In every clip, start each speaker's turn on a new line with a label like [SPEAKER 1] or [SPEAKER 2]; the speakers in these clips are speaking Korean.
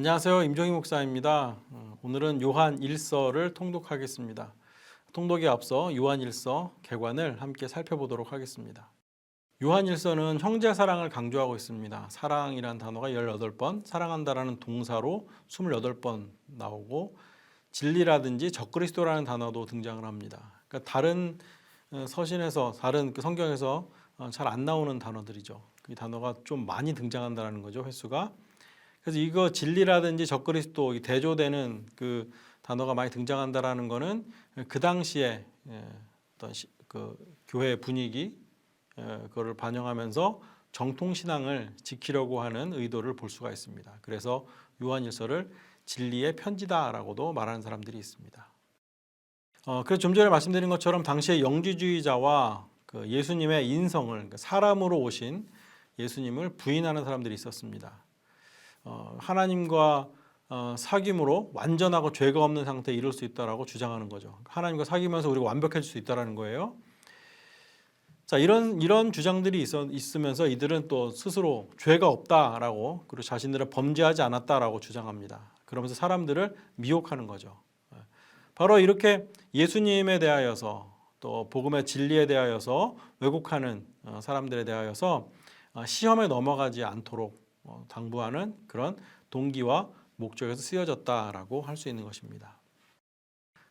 [SPEAKER 1] 안녕하세요. 임종희 목사입니다. 어, 오늘은 요한 1서를 통독하겠습니다. 통독에 앞서 요한 1서 개관을 함께 살펴보도록 하겠습니다. 요한 1서는 형제 사랑을 강조하고 있습니다. 사랑이란 단어가 18번, 사랑한다라는 동사로 28번 나오고 진리라든지 적그리스도라는 단어도 등장을 합니다. 그러니까 다른 어, 서신에서 다른 그 성경에서 잘 안 나오는 단어들이죠. 이 단어가 좀 많이 등장한다는 거죠. 횟수가. 그래서 이거 진리라든지 적그리스도 이 대조되는 그 단어가 많이 등장한다라는 거는 그 당시에 예, 어떤 시- 그 교회 분위기 예, 그거를 반영하면서 정통 신앙을 지키려고 하는 의도를 볼 수가 있습니다. 그래서 요한일서를 진리의 편지다라고도 말하는 사람들이 있습니다. 어, 그래서 좀 전에 말씀드린 것처럼 당시의 영지주의자와 그 예수님의 인성을 그러니까 사람으로 오신 예수님을 부인하는 사람들이 있었습니다. 어, 하나님과 어, 사귐으로 완전하고 죄가 없는 상태에 이룰 수 있다라고 주장하는 거죠. 하나님과 사귀면서 우리가 완벽해질 수 있다라는 거예요. 자 이런 이런 주장들이 있어, 있으면서 이들은 또 스스로 죄가 없다라고 그리고 자신들은 범죄하지 않았다라고 주장합니다. 그러면서 사람들을 미혹하는 거죠. 예. 바로 이렇게 예수님에 대하여서 또 복음의 진리에 대하여서 왜곡하는 어, 사람들에 대하여서 어, 시험에 넘어가지 않도록 어, 당부하는 그런 동기와 목적에서 쓰여졌다라고 할 수 있는 것입니다.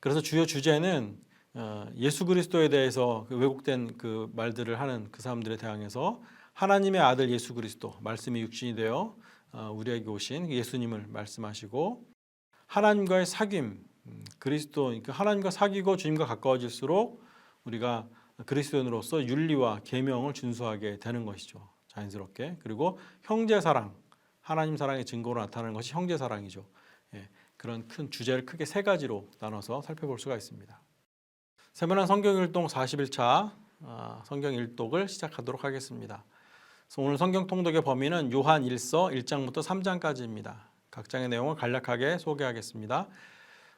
[SPEAKER 1] 그래서 주요 주제는 어, 예수 그리스도에 대해서 그 왜곡된 그 말들을 하는 그 사람들에 대항해서 하나님의 아들 예수 그리스도 말씀이 육신이 되어 어, 우리에게 오신 예수님을 말씀하시고 하나님과의 사귐 음, 그리스도 그 하나님과 사귀고 주님과 가까워질수록 우리가 그리스도인으로서 윤리와 계명을 준수하게 되는 것이죠. 자연스럽게 그리고 형제 사랑 하나님 사랑의 증거로 나타나는 것이 형제 사랑이죠. 예, 그런 큰 주제를 크게 세 가지로 나눠서 살펴볼 수가 있습니다. 세면한 성경 일동 41차 아, 성경 일독을 시작하도록 하겠습니다. 오늘 성경 통독의 범위는 요한 1서 1장부터 3장까지입니다. 각 장의 내용을 간략하게 소개하겠습니다.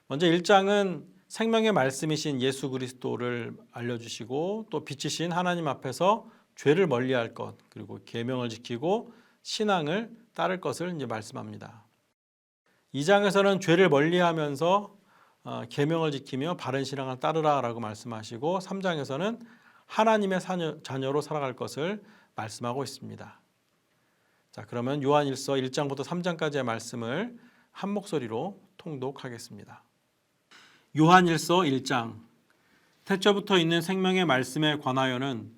[SPEAKER 1] 먼저 1장은 생명의 말씀이신 예수 그리스도를 알려주시고 또 빛이신 하나님 앞에서 죄를 멀리할 것 그리고 계명을 지키고 신앙을 따를 것을 이제 말씀합니다. 2장에서는 죄를 멀리하면서 어, 계명을 지키며 바른 신앙을 따르라라고 말씀하시고 3장에서는 하나님의 자녀, 자녀로 살아갈 것을 말씀하고 있습니다. 자, 그러면 요한일서 1장부터 3장까지의 말씀을 한 목소리로 통독하겠습니다. 요한일서 1장 태초부터 있는 생명의 말씀에 관하여는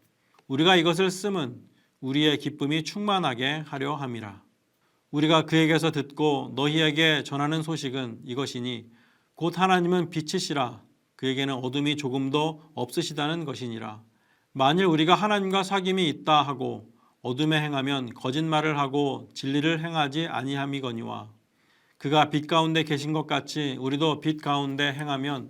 [SPEAKER 1] 우리가 이것을 쓰면 우리의 기쁨이 충만하게 하려 함이라. 우리가 그에게서 듣고 너희에게 전하는 소식은 이것이니 곧 하나님은 빛이시라. 그에게는 어둠이 조금도 없으시다는 것이니라. 만일 우리가 하나님과 사귐이 있다 하고 어둠에 행하면 거짓말을 하고 진리를 행하지 아니함이거니와 그가 빛 가운데 계신 것 같이 우리도 빛 가운데 행하면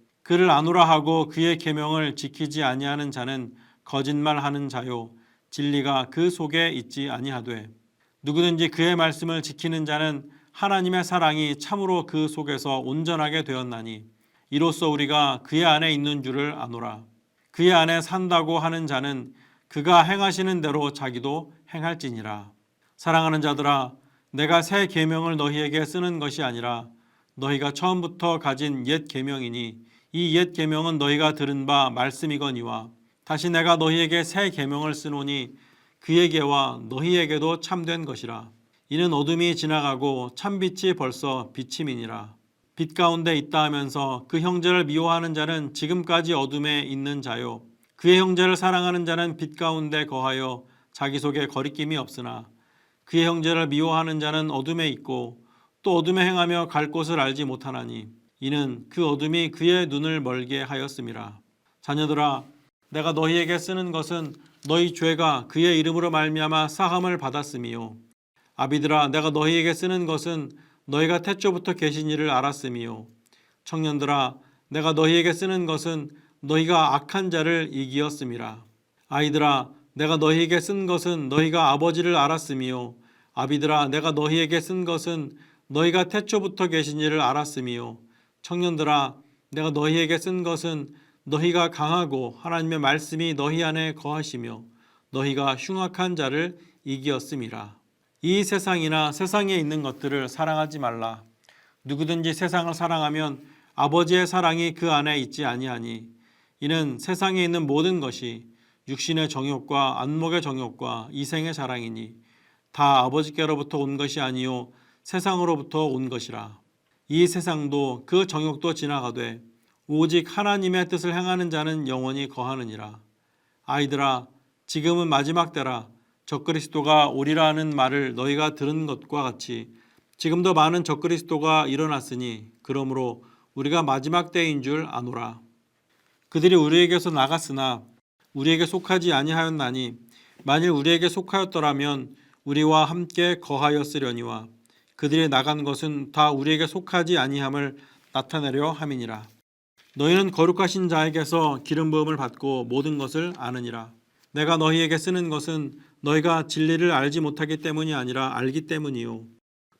[SPEAKER 1] 그를 아노라 하고 그의 계명을 지키지 아니하는 자는 거짓말하는 자요 진리가 그 속에 있지 아니하되 누구든지 그의 말씀을 지키는 자는 하나님의 사랑이 참으로 그 속에서 온전하게 되었나니 이로써 우리가 그의 안에 있는 줄을 아노라. 그의 안에 산다고 하는 자는 그가 행하시는 대로 자기도 행할지니라. 사랑하는 자들아, 내가 새 계명을 너희에게 쓰는 것이 아니라 너희가 처음부터 가진 옛 계명이니 이 옛 계명은 너희가 들은 바 말씀이거니와 다시 내가 너희에게 새 계명을 쓰노니 그에게와 너희에게도 참된 것이라. 이는 어둠이 지나가고 참빛이 벌써 비침이니라. 빛 가운데 있다 하면서 그 형제를 미워하는 자는 지금까지 어둠에 있는 자요. 그의 형제를 사랑하는 자는 빛 가운데 거하여 자기 속에 거리낌이 없으나 그의 형제를 미워하는 자는 어둠에 있고 또 어둠에 행하며 갈 곳을 알지 못하나니 이는 그 어둠이 그의 눈을 멀게 하였음이라. 자녀들아 내가 너희에게 쓰는 것은 너희 죄가 그의 이름으로 말미암아 사함을 받았음이요. 아비들아 내가 너희에게 쓰는 것은 너희가 태초부터 계신 일을 알았음이요. 청년들아 내가 너희에게 쓰는 것은 너희가 악한 자를 이기었음이라 아이들아 내가 너희에게 쓴 것은 너희가 아버지를 알았음이요. 아비들아 내가 너희에게 쓴 것은 너희가 태초부터 계신 일을 알았음이요 청년들아 내가 너희에게 쓴 것은 너희가 강하고 하나님의 말씀이 너희 안에 거하시며 너희가 흉악한 자를 이기었음이라. 이 세상이나 세상에 있는 것들을 사랑하지 말라. 누구든지 세상을 사랑하면 아버지의 사랑이 그 안에 있지 아니하니 이는 세상에 있는 모든 것이 육신의 정욕과 안목의 정욕과 이생의 자랑이니 다 아버지께로부터 온 것이 아니요 세상으로부터 온 것이라. 이 세상도 그 정욕도 지나가되 오직 하나님의 뜻을 행하는 자는 영원히 거하느니라. 아이들아, 지금은 마지막 때라. 적그리스도가 오리라는 말을 너희가 들은 것과 같이 지금도 많은 적그리스도가 일어났으니 그러므로 우리가 마지막 때인 줄 아노라. 그들이 우리에게서 나갔으나 우리에게 속하지 아니하였나니 만일 우리에게 속하였더라면 우리와 함께 거하였으려니와 그들이 나간 것은 다 우리에게 속하지 아니함을 나타내려 함이니라. 너희는 거룩하신 자에게서 기름 부음을 받고 모든 것을 아느니라. 내가 너희에게 쓰는 것은 너희가 진리를 알지 못하기 때문이 아니라 알기 때문이요.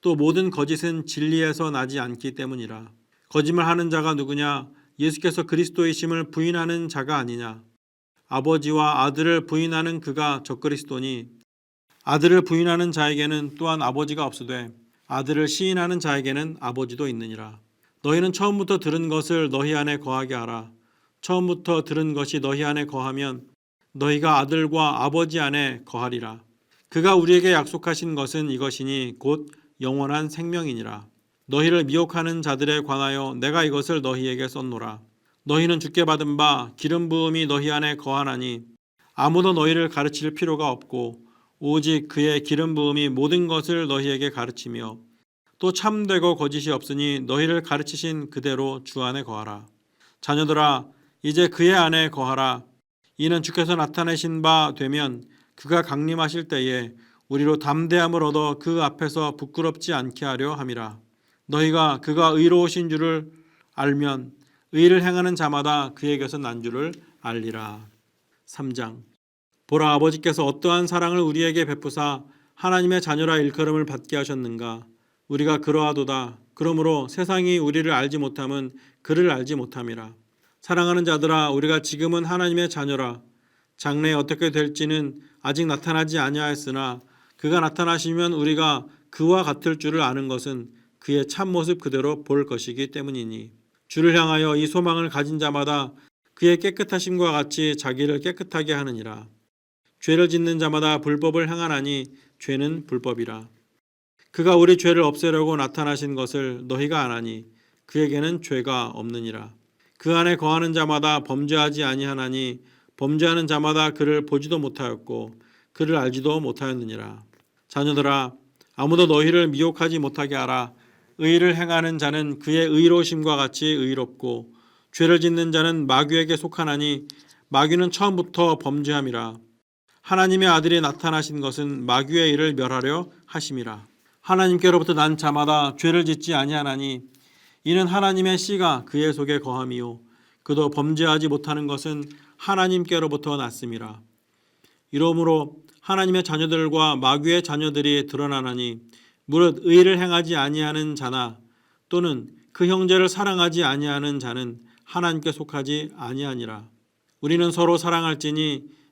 [SPEAKER 1] 또 모든 거짓은 진리에서 나지 않기 때문이라. 거짓말하는 자가 누구냐? 예수께서 그리스도이심을 부인하는 자가 아니냐? 아버지와 아들을 부인하는 그가 적그리스도니 아들을 부인하는 자에게는 또한 아버지가 없으되 아들을 시인하는 자에게는 아버지도 있느니라. 너희는 처음부터 들은 것을 너희 안에 거하게 하라. 처음부터 들은 것이 너희 안에 거하면 너희가 아들과 아버지 안에 거하리라. 그가 우리에게 약속하신 것은 이것이니 곧 영원한 생명이니라. 너희를 미혹하는 자들에 관하여 내가 이것을 너희에게 썼노라. 너희는 주께 받은 바 기름 부음이 너희 안에 거하나니 아무도 너희를 가르칠 필요가 없고 오직 그의 기름 부음이 모든 것을 너희에게 가르치며 또 참되고 거짓이 없으니 너희를 가르치신 그대로 주 안에 거하라. 자녀들아 이제 그의 안에 거하라. 이는 주께서 나타내신 바 되면 그가 강림하실 때에 우리로 담대함을 얻어 그 앞에서 부끄럽지 않게 하려 함이라. 너희가 그가 의로우신 줄을 알면 의를 행하는 자마다 그에게서 난 줄을 알리라. 3장 보라 아버지께서 어떠한 사랑을 우리에게 베푸사 하나님의 자녀라 일컬음을 받게 하셨는가? 우리가 그러하도다. 그러므로 세상이 우리를 알지 못함은 그를 알지 못함이라. 사랑하는 자들아 우리가 지금은 하나님의 자녀라. 장래에 어떻게 될지는 아직 나타나지 아니하였으나 그가 나타나시면 우리가 그와 같을 줄을 아는 것은 그의 참모습 그대로 볼 것이기 때문이니. 주를 향하여 이 소망을 가진 자마다 그의 깨끗하심과 같이 자기를 깨끗하게 하느니라 죄를 짓는 자마다 불법을 행하나니 죄는 불법이라 그가 우리 죄를 없애려고 나타나신 것을 너희가 아나니 그에게는 죄가 없느니라. 그 안에 거하는 자마다 범죄하지 아니하나니 범죄하는 자마다 그를 보지도 못하였고 그를 알지도 못하였느니라. 자녀들아 아무도 너희를 미혹하지 못하게 하라. 의를 행하는 자는 그의 의로심과 같이 의롭고 죄를 짓는 자는 마귀에게 속하나니 마귀는 처음부터 범죄함이라. 하나님의 아들이 나타나신 것은 마귀의 일을 멸하려 하심이라. 하나님께로부터 난 자마다 죄를 짓지 아니하나니 이는 하나님의 씨가 그의 속에 거함이요 그도 범죄하지 못하는 것은 하나님께로부터 났음이라 이러므로 하나님의 자녀들과 마귀의 자녀들이 드러나나니 무릇 의를 행하지 아니하는 자나 또는 그 형제를 사랑하지 아니하는 자는 하나님께 속하지 아니하니라. 우리는 서로 사랑할지니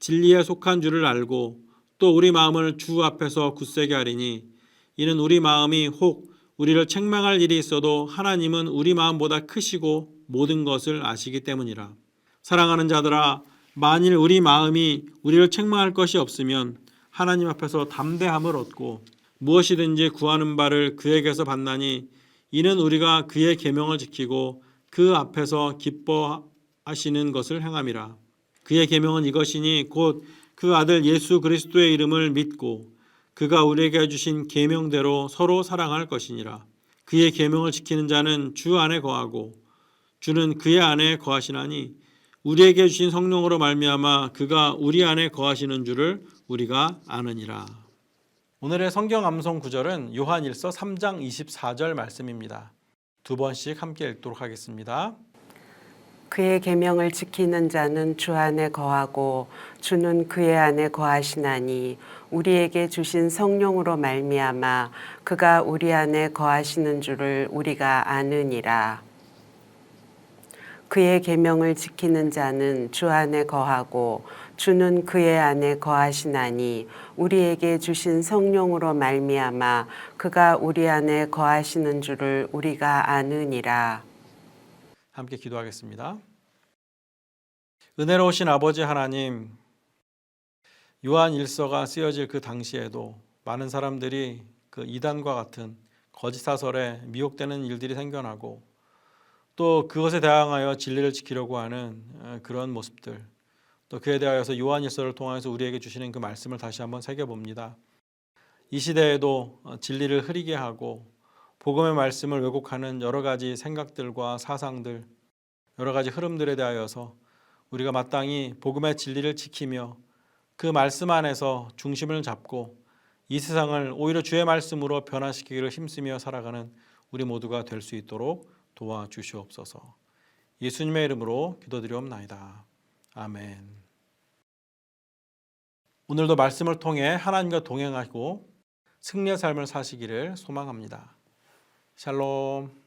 [SPEAKER 1] 진리에 속한 줄을 알고 또 우리 마음을 주 앞에서 굳세게 하리니 이는 우리 마음이 혹 우리를 책망할 일이 있어도 하나님은 우리 마음보다 크시고 모든 것을 아시기 때문이라. 사랑하는 자들아 만일 우리 마음이 우리를 책망할 것이 없으면 하나님 앞에서 담대함을 얻고 무엇이든지 구하는 바를 그에게서 받나니 이는 우리가 그의 계명을 지키고 그 앞에서 기뻐하시는 것을 행함이라. 그의 계명은 이것이니 곧 그 아들 예수 그리스도의 이름을 믿고 그가 우리에게 주신 계명대로 서로 사랑할 것이니라. 그의 계명을 지키는 자는 주 안에 거하고 주는 그의 안에 거하시나니 우리에게 주신 성령으로 말미암아 그가 우리 안에 거하시는 줄을 우리가 아느니라. 오늘의 성경 암송 구절은 요한일서 3장 24절 말씀입니다. 두 번씩 함께 읽도록 하겠습니다.
[SPEAKER 2] 그의 계명을 지키는 자는 주 안에 거하고 주는 그의 안에 거하시나니 우리에게 주신 성령으로 말미암아 그가 우리 안에 거하시는 줄을 우리가 아느니라. 그의 계명을 지키는 자는 주 안에 거하고 주는 그의 안에 거하시나니 우리에게 주신 성령으로 말미암아 그가 우리 안에 거하시는 줄을 우리가 아느니라.
[SPEAKER 1] 함께 기도하겠습니다. 은혜로우신 아버지 하나님, 요한 일서가 쓰여질 그 당시에도 많은 사람들이 그 이단과 같은 거짓 사설에 미혹되는 일들이 생겨나고 또 그것에 대항하여 진리를 지키려고 하는 어, 그런 모습들 또 그에 대하여서 요한 일서를 통해서 우리에게 주시는 그 말씀을 다시 한번 새겨봅니다. 이 시대에도 어, 진리를 흐리게 하고 복음의 말씀을 왜곡하는 여러 가지 생각들과 사상들, 여러 가지 흐름들에 대하여서 우리가 마땅히 복음의 진리를 지키며 그 말씀 안에서 중심을 잡고 이 세상을 오히려 주의 말씀으로 변화시키기를 힘쓰며 살아가는 우리 모두가 될 수 있도록 도와주시옵소서. 예수님의 이름으로 기도드리옵나이다. 아멘. 오늘도 말씀을 통해 하나님과 동행하고 승리의 삶을 사시기를 소망합니다. 샬롬.